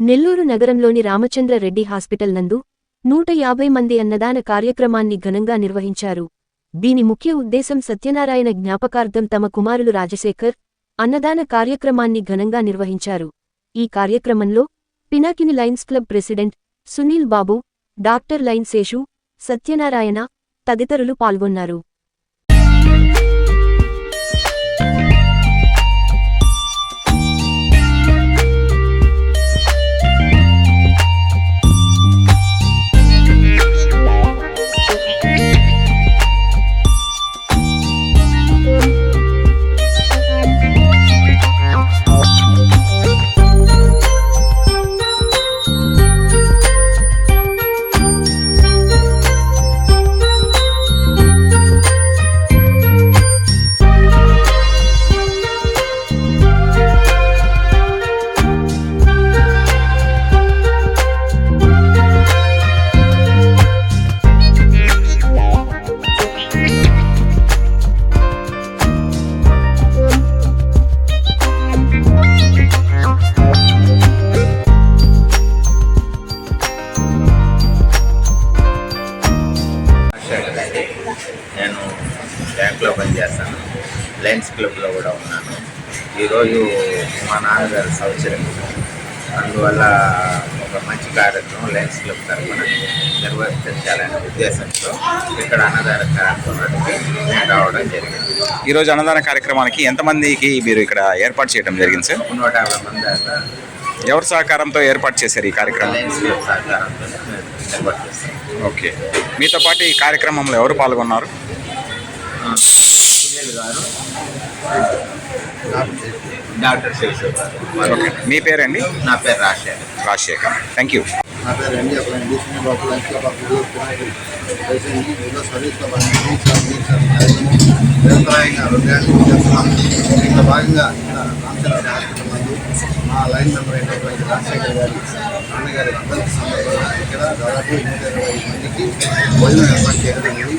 నెల్లూరు నగరంలోని రామచంద్ర రెడ్డి హాస్పిటల్ నందు నూట యాభై మంది అన్నదాన కార్యక్రమాన్ని ఘనంగా నిర్వహించారు. దీని ముఖ్య ఉద్దేశం సత్యనారాయణ జ్ఞాపకార్థం తమ కుమారులు రాజశేఖర్ అన్నదాన కార్యక్రమాన్ని ఘనంగా నిర్వహించారు. ఈ కార్యక్రమంలో Pinakini lions club president Sunil Babu doctor lion Seshu Satyanarayana తదితరులు పాల్గొన్నారు. లయన్స్ క్లబ్లో కూడా ఉన్నాను. ఈరోజు మా నాన్నగారి సంవత్సరం అందువల్ల ఒక మంచి కార్యక్రమం లయన్స్ క్లబ్ తరఫున నిర్వర్తించాలనే ఉద్దేశంతో ఇక్కడ అన్నదాన కార్యక్రమానికి నేను రావడం జరిగింది. ఈరోజు అన్నదాన కార్యక్రమానికి ఎంతమందికి మీరు ఇక్కడ ఏర్పాటు చేయడం జరిగింది సార్? నూట యాభై మంది దాకా ఎవరి సహకారంతో ఏర్పాటు చేశారు ఈ కార్యక్రమం? ఓకే. మీతో పాటు ఈ కార్యక్రమంలో ఎవరు పాల్గొన్నారు? సునీల్ గారు. డాక్టర్ శేషు గారు. మీ పేరండి? నా పేరు రాజశేఖర్. రాజశేఖర్. థ్యాంక్ యూ నా పేరు ఎండి. అప్పుడు ఇంట్లో పక్కన చేసింది ఏదో సర్వీస్లో నిరంతరాయంగా చేస్తున్నాం దీంట్లో భాగంగా రామచంద్ర హాస్పిటల్ మా లైన్ మెంబర్ అయినటువంటి రాజశేఖర్ గారి నాన్నగారి సందర్భంగా ఇక్కడ దాదాపు నూట ఇరవై మందికి భోజనం ఏర్పాటు చేయడం జరిగింది.